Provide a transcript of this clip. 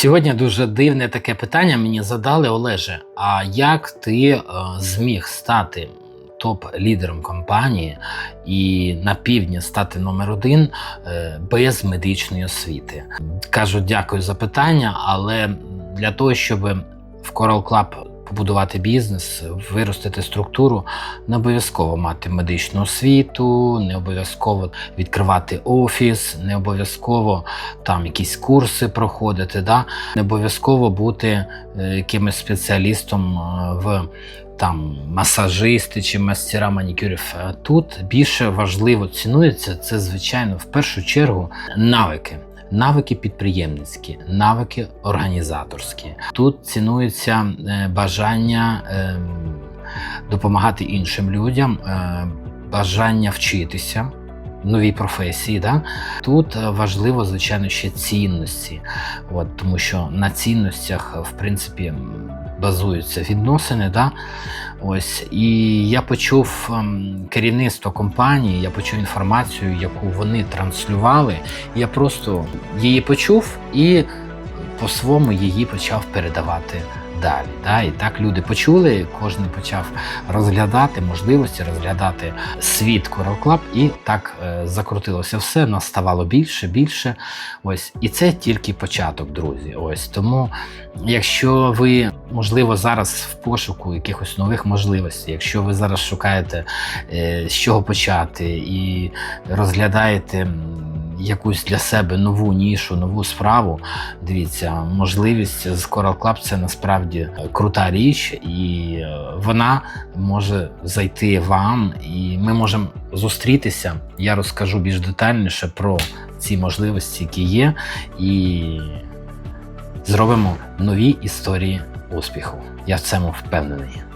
Сьогодні дуже дивне таке питання мені задали, Олеже. А як ти е, зміг стати топ-лідером компанії і на півдні стати номер один е, без медичної освіти? Кажу, дякую за питання, але для того, щоб в Coral Club побудувати бізнес, виростити структуру, не обов'язково мати медичну освіту, не обов'язково відкривати офіс, не обов'язково там якісь курси проходити, да? не обов'язково бути е, якимось спеціалістом е, в там масажисти чи мастера манікюрів. Е, Тут більше важливо цінується це, звичайно, в першу чергу навики. Навики підприємницькі, навики організаторські. Тут цінується е, бажання е, допомагати іншим людям, е, бажання вчитися. Новій професії, да? тут е, важливо, звичайно, ще цінності, От, тому що на цінностях, в принципі, базуються відносини. Да? Ось, і я почув ем, керівництво компанії, я почув інформацію, яку вони транслювали. Я просто її почув і по-своєму її почав передавати далі. Да? І так люди почули, кожен почав розглядати можливості, розглядати світ Club, і так е, закрутилося все, нас ставало більше, більше. Ось, і це тільки початок, друзі. Ось тому, якщо ви, можливо, зараз в пошуку якихось нових можливостей, якщо ви зараз шукаєте, е, з чого почати, і розглядаєте. Якусь для себе нову нішу, нову справу. Дивіться, можливість з Coral Club це насправді крута річ, і е, вона може зайти вам, і ми можемо зустрітися. Я розкажу більш детальніше про ці можливості, які є, і зробимо нові історії успіху. Я в цьому впевнений.